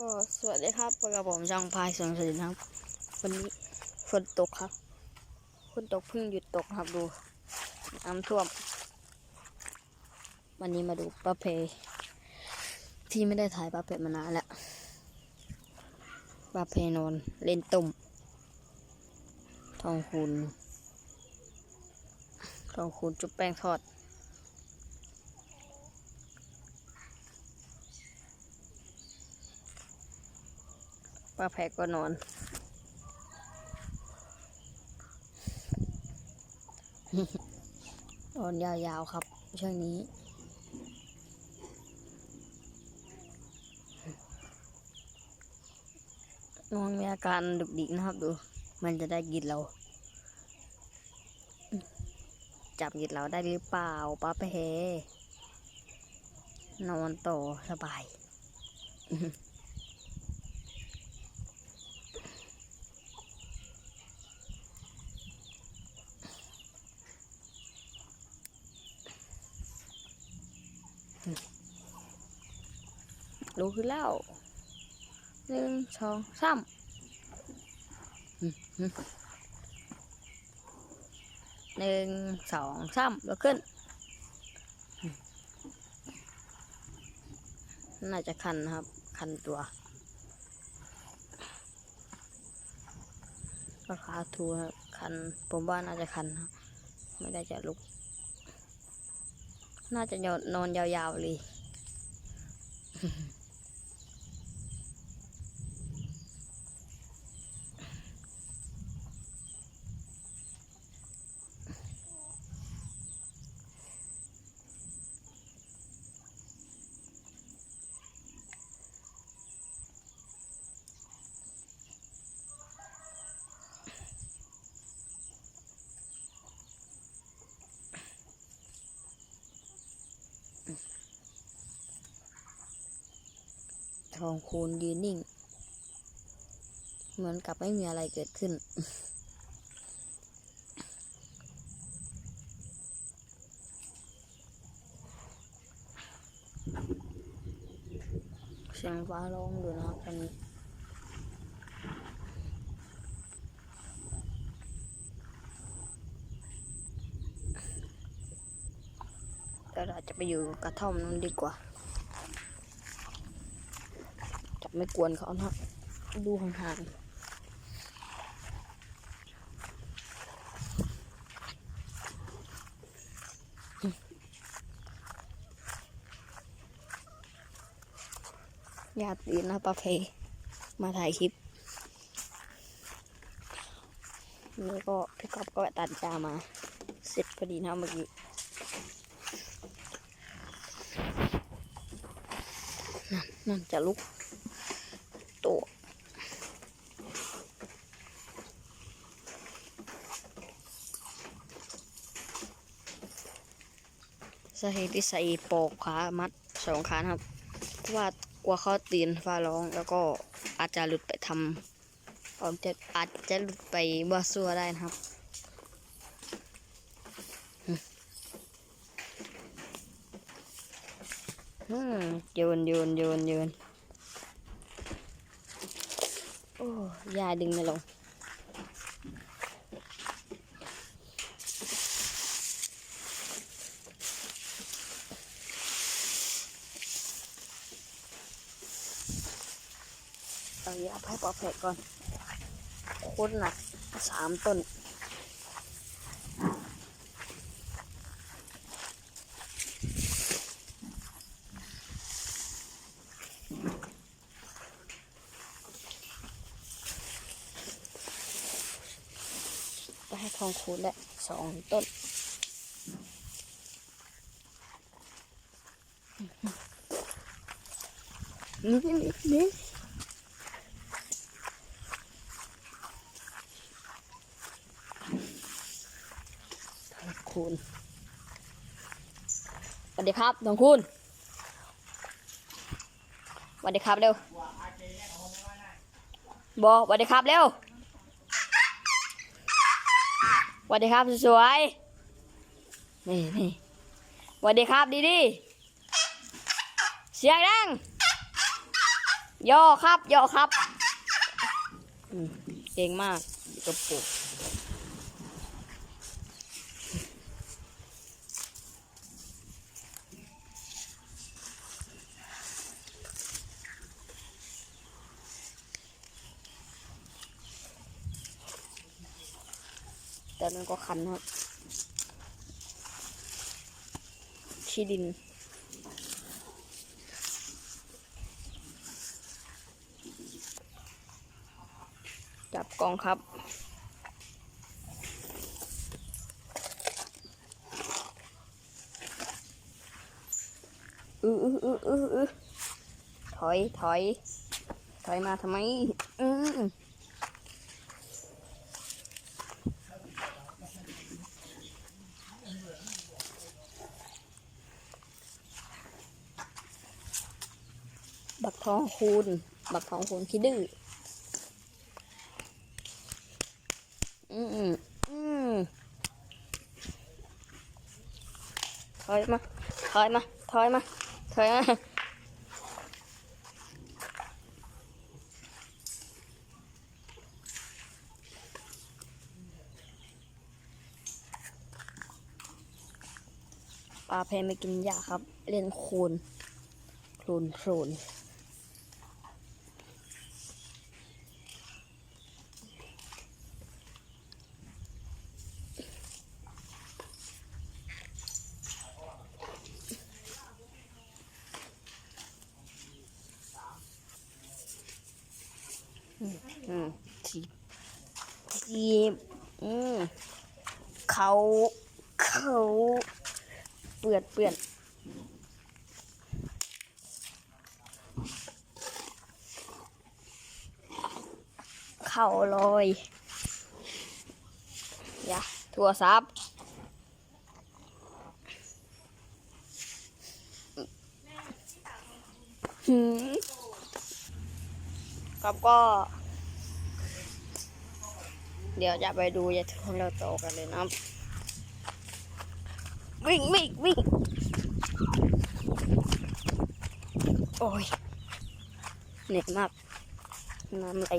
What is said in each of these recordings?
ก็สวัสดีครับปกับผมช่องพายสวนสลินครับ วันนี้ฝนตกครับฝนตกเพิ่งหยุดตกครับดูน้ำท่วม วันนี้มาดูป้าเพ ที่ไม่ได้ถ่ายป้าเพมานานแล้วป้าเพนอนเล่นตุ่มทองคูณทองคูณจุ๊บแป้งทอด ป้าแพก็นอน นอนยาวๆครับ ช่วงนี้นอนมีอาการดุกดิกนะครับดู มันจะได้กินเรา จับกินเราได้หรือเปล่าป้าเพนอนต่อสบาย รู้ขึ้นแล้วหนึ่งสองสามหนึ่งสองสามแล้วขึ้น น่าจะคันนะครับ คันตัวก็ขาทูนะครับคัน ผมว่าน่าจะคันครับ ไม่ได้จะลุก น่าจะนอนยาวๆเลย ทองคูณยืนนิ่ง เหมือนกับไม่มีอะไรเกิดขึ้น เสียงฟ้าร้องอยู่นะครับตอนนี้เราจะไปอยู่กระท่อมนั้นดีกว่า จะไม่กวนเขานะดูห่างๆญาติดีนะป้าเพมาถ่ายคลิปนี่ก็พี่กอบก็ตัดจามา เสร็จพอดีนะเมื่อกี้นั่นนั่นจะลุกตัว สาเหตุที่ใส่ปอกขามัดสองขานะครับเพราะว่ากลัวเขาตีนฟ้าร้องแล้วก็อาจจะหลุดไปทำอาจจะอาจจะหลุดไปบัวซัวได้นะครับอืมโยนโยนโยนโยนโอ้ยาดึงไม่ลง เอายาให้ปอแผลก่อนโคตรหนักสามต้นไปให้ทองคูณและสองต้นนี่นี่นี่ทอง คูณสวัสดีครับทองคูณสวัสดีครับเร็วบอกสวัสดีครับเร็วสวัสดีครับสวยๆนี่นี่สวัสดีครับดีดีเสียงดังย่อครับย่อครับเก่งมากกระปุก มันก็คันครับขี้ดินจับกองครับ อืออืออืออืออือถอย ถอย ถอยมาทำไม อือ บักทองคูณ บักทองคูณคิดดื้ออืมอืมอืมถอยมา ถอยมา ถอยมา ถอยมาปลาเพไม่กินหญ้าครับ เล่นโคลนโคลนโคลน อืมจีบจีบอืมเขาเขาเปื่อนเปื่อนเข่าลอยอย่าถั่วซับหืมครับก็ เดี๋ยวจะไปดูยาทุนเราโตกันเลยนะ วิ่งวิ่งวิ่งโอ้ยเหนื่อยมาก น้ำไหล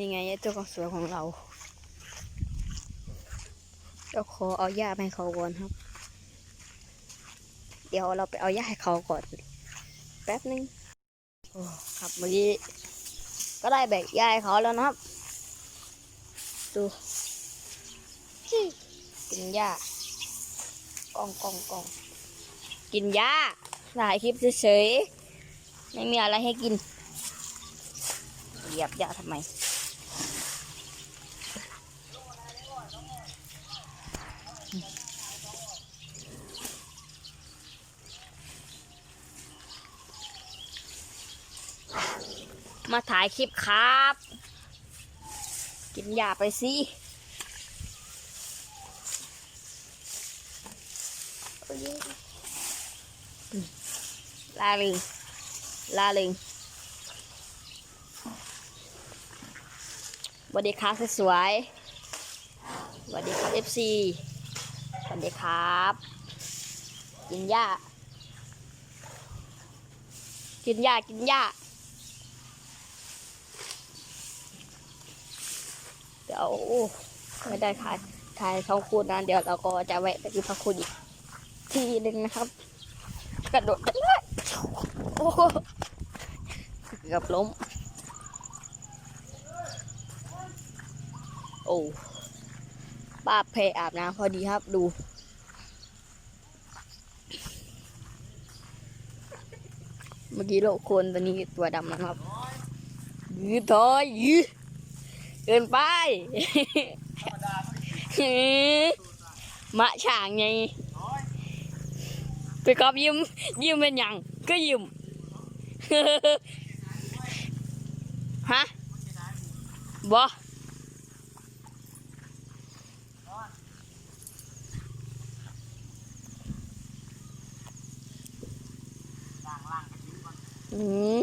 ยังไงยายตัวของสวยของเราก็ขอเอาหญ้าให้เขาก่อนครับ เดี๋ยวเราไปเอาหญ้าให้เขาก่อน แป๊บนึงโอ้ครับเมื่อกี้ก็ได้แบกยายเขาแล้วนะครับ ดูกินหญ้ากองกองกองกินหญ้าถ่ายคลิปเฉยๆไม่มีอะไรให้กินเหยียบหญ้าทำไม มาถ่ายคลิปครับ กินยาไปสิลาลิงลาลิงสวัสดีครับสวยสวัสดีครับเอฟซีสวัสดีครับ กินหญ้า กินหญ้า กินหญ้า ดี๋ยวไม่ได้ถ่ายถ่ายทองคูณนะเดี๋ยวเราก็จะแวะไปที่พระคุณอีกทีหนึ่งนะครับ กระโดดไปเลยโอ้เกือบล้ม โอ้ป้าเพอาบน้ำพอดีครับดูเมื่อกี้โลกคนตัวนี้ตัวดำนะครับยืดถอยยืด เกินไปมะฉางไงไปกอบยิมยิมเป็นยังก็ยิมฮะบออืม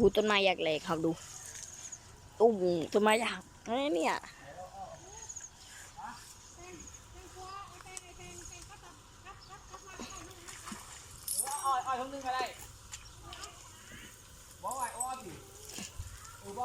ถูต้นไม้อยากเลยครับดูตุ้มต้นไม้อยากเอ้ยเนี่ยหรือว่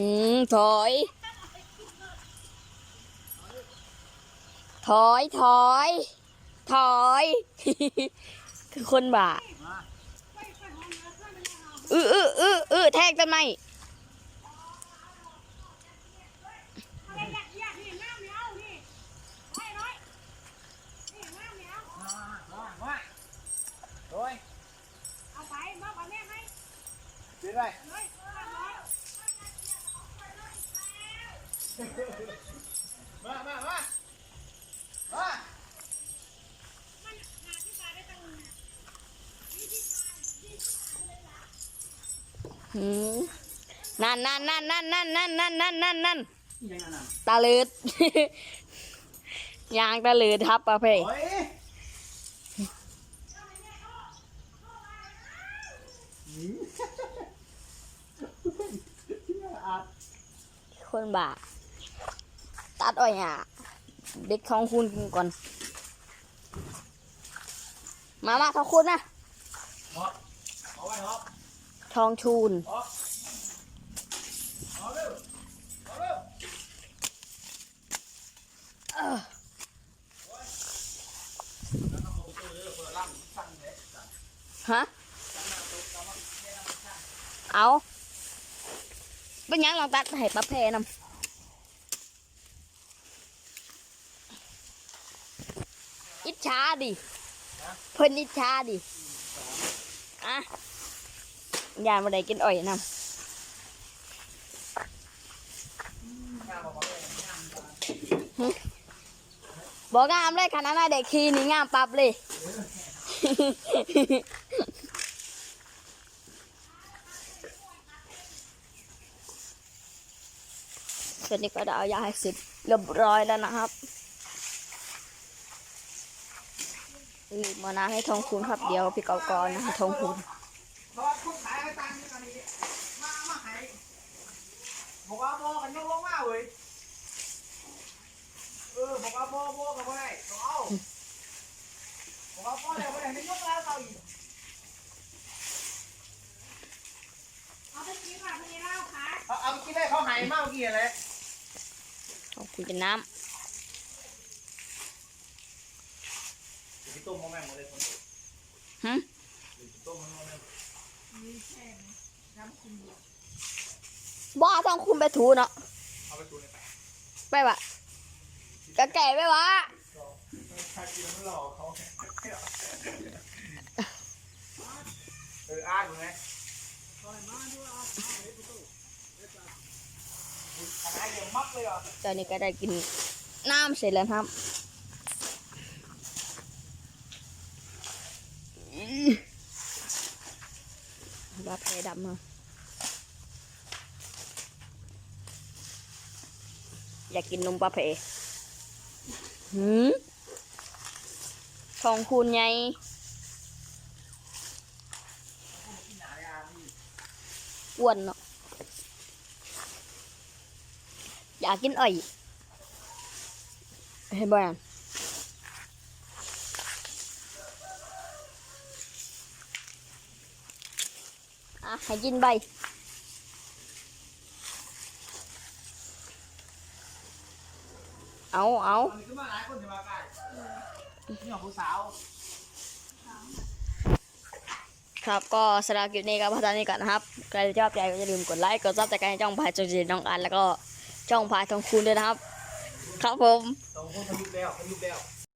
อืม ถอย ถอย ถอย ถอย คือคนบ่าอื้ออื้ออื้ออื้อแทงต้นไม้มามามาโอ้ยป มามามามาหืมนั่นนั่นนั่นนั่นนั่นนั่นนั่นนั่นนั่นนั่นยังไงน่ะตาเลืดยางตาเลืดทับปะเภทโอ้ยคนบ่า ตัดอ้อยอะเด็กท้องคุณก่อน มามาท้องคุณนะทองชูนฮะ เอาเป็นยังลองตัดให้ประเพนำ อิจฉาดิเพิ่นอิจฉาดิอะยามาได้กินอ้อยนำบอกงามเลยขนาดนั้นเด็กขี่นี่งามปับเลยส่วนนี้ก็ได้เอายาให้เสร็จเรียบร้อยแล้วนะครับ รีบมานะให้ทองคูณครับเดียวพี่เกากรนะให้ทองคูณตอนคุณขายให้ตังค์นี่กันนี่มามาให้บอกว่าโมกันยกลงมาเว้ยเออบอกว่าโมโมกันบ่ได้ต้องเอาบอกว่าโมได้บ่ได้ให้ยกแล้วเอาอีกเอาไปกินค่ะพี่เล่าค่ะเอาเอากินได้เขาหายมากเมื่อกี้อะไรทองคูณเป็นน้ พี่ต้มมาแม่มดเลยคนำหึพี่ต้มมันมาแม่บ่เอาทองคูณไปถูเนาะเอาไปชูในแปะไปวะกะแก่ไปวะใครกินมันหลอกเขาเอออ้างอยู่ไอเดียมักเลยตอนนี้ก็ได้กินน้ำเสร็จแล้วครับอื้อว่าแพ้ ดำมาอยากกินนมปลาเพหืมทองคูณไงอ้วนเนาะอยากกินอ้อยเห็นบ่ยัง อะให้กินใบเอาเอาอันนี้ขึ้นมาหลายคนจะมาใกล้นี่ของผู้สาว ครับก็สำหรับคลิปนี้ก็พัฒนานี้ก่อนนะครับ ใครที่ชอบใจก็อย่าลืมกดไลค์กดซับสไครต์ให้ช่องพายจงจีน้องอันแล้วก็ช่องพายทองคูณด้วยนะครับ ครับผมสองคนทะลุแล้วทะลุแล้ว